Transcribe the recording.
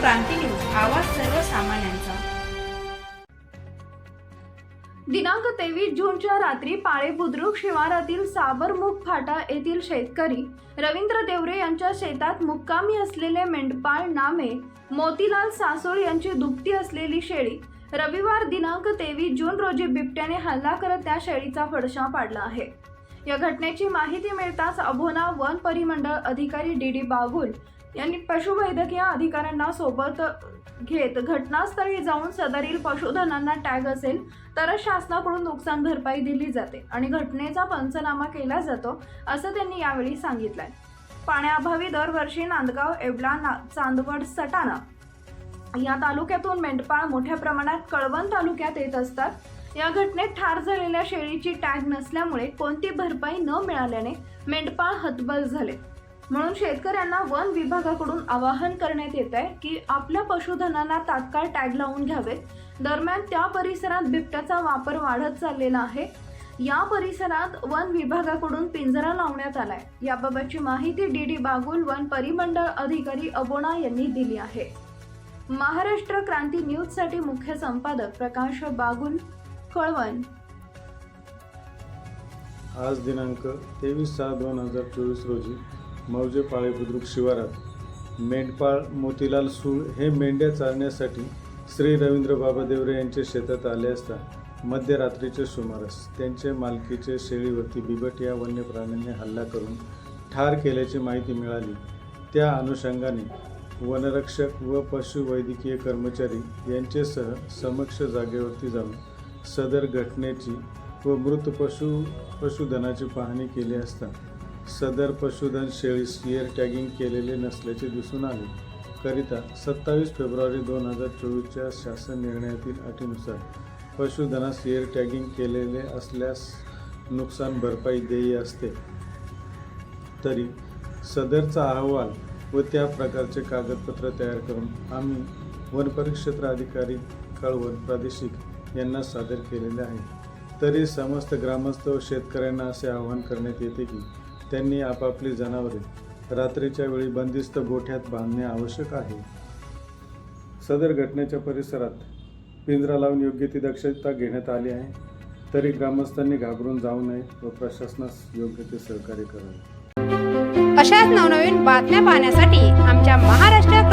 क्रांती news आवाज सर्वसामान्यांचा. दिनांक तेवीस जूनच्या रात्री पाळे बुद्रुक शिवारातील साबरमुख फाटा येथील शेतकरी रवींद्र देवरे यांच्या शेतात मुक्कामी असलेले मेंढपाळ नामे मोतीलाल सासोळ यांची दुभती असलेली शेळी रविवार दिनांक तेवीस जून रोजी बिबट्याने हल्ला करत त्या शेळीचा फडशा पाडला आहे. या घटनेची माहिती मिळताच अभोना वन परिमंडळ अधिकारी डी डी बागुल यांनी पशुवैद्यकीय अधिकाऱ्यांना सोबत घेत घटनास्थळी जाऊन सदरील पशुधनांना टॅग असेल तरच शासनाकडून नुकसान भरपाई दिली जाते आणि घटनेचा पंचनामा केला जातो असं त्यांनी यावेळी सांगितलंय. पाण्याअभावी दरवर्षी नांदगाव एवला ना चांदवड सटाणा या तालुक्यातून मेंढपाळ मोठ्या प्रमाणात कळवण तालुक्यात येत असतात. या घटनेत ठार झालेल्या शेळीची टॅग नसल्यामुळे कोणती भरपाई न मिळाल्याने मेंढपाळ हतबल झाले. म्हणून शेतकऱ्यांना वन विभागाकडून आवाहन करण्यात येत आहे की आपल्या पशुधनांना तात्काळ टॅग लावून घ्यावेत दरम्यान त्या परिसरात बिबट्याचा वापर वाढत चाललेला आहे. या परिसरात वन विभागाकडून पिंजरा लावण्यात आलाय. याबाबतची माहिती डी डी बागुल वन परिमंडळ अधिकारी अबोणा यांनी दिली आहे. महाराष्ट्र क्रांती न्यूजसाठी मुख्य संपादक प्रकाश बागुल कळवण. आज दिनांक तेवीस सहा दोन हजार चोवीस रोजी मौजे पाळे बुद्रुक शिवारात मेंढपाळ मोतीलाल सूळ हे मेंढ्या चालण्यासाठी श्री रवींद्र बाबा देवरे यांच्या शेतात आले असता मध्यरात्रीच्या सुमारास त्यांचे मालकीचे शेळीवरती बिबट या वन्य प्राण्यांनी हल्ला करून ठार केल्याची माहिती मिळाली. त्या अनुषंगाने वनरक्षक व पशुवैद्यकीय कर्मचारी यांच्यासह समक्ष जागेवरती जाऊन सदर घटनेची व मृत पशु पशुधनाची पाहणी केली असता सदर पशुधन शेळीस इयर टॅगिंग केलेले नसल्याचे दिसून आले. करिता सत्तावीस फेब्रुवारी दोन हजार चोवीसच्या शासन निर्णयातील अटीनुसार पशुधनास इयर टॅगिंग केलेले असल्यास नुकसान भरपाई देय असते. तरी सदरचा अहवाल व त्या प्रकारचे कागदपत्र तयार करून आम्ही वनपरिक्षेत्र अधिकारी कळवण प्रादेशिक यांना सादर केलेले आहे. तरी समस्त ग्रामस्थ व शेतकऱ्यांना असे आवाहन करण्यात येते की त्यांनी आपापली जनावरे रात्रीच्या वेळी बंदिस्त गोठ्यात बांधणे आवश्यक आहे. सदर घटनेच्या परिसरात पिंजरा लावून योग्य ती दक्षता घेण्यात आली आहे. तरी ग्रामस्थांनी घाबरून जाऊ नये व प्रशासनास योग्य ते सहकार्य करावे. अशाच नवनवीन बातम्या पाहण्यासाठी आमच्या महाराष्ट्र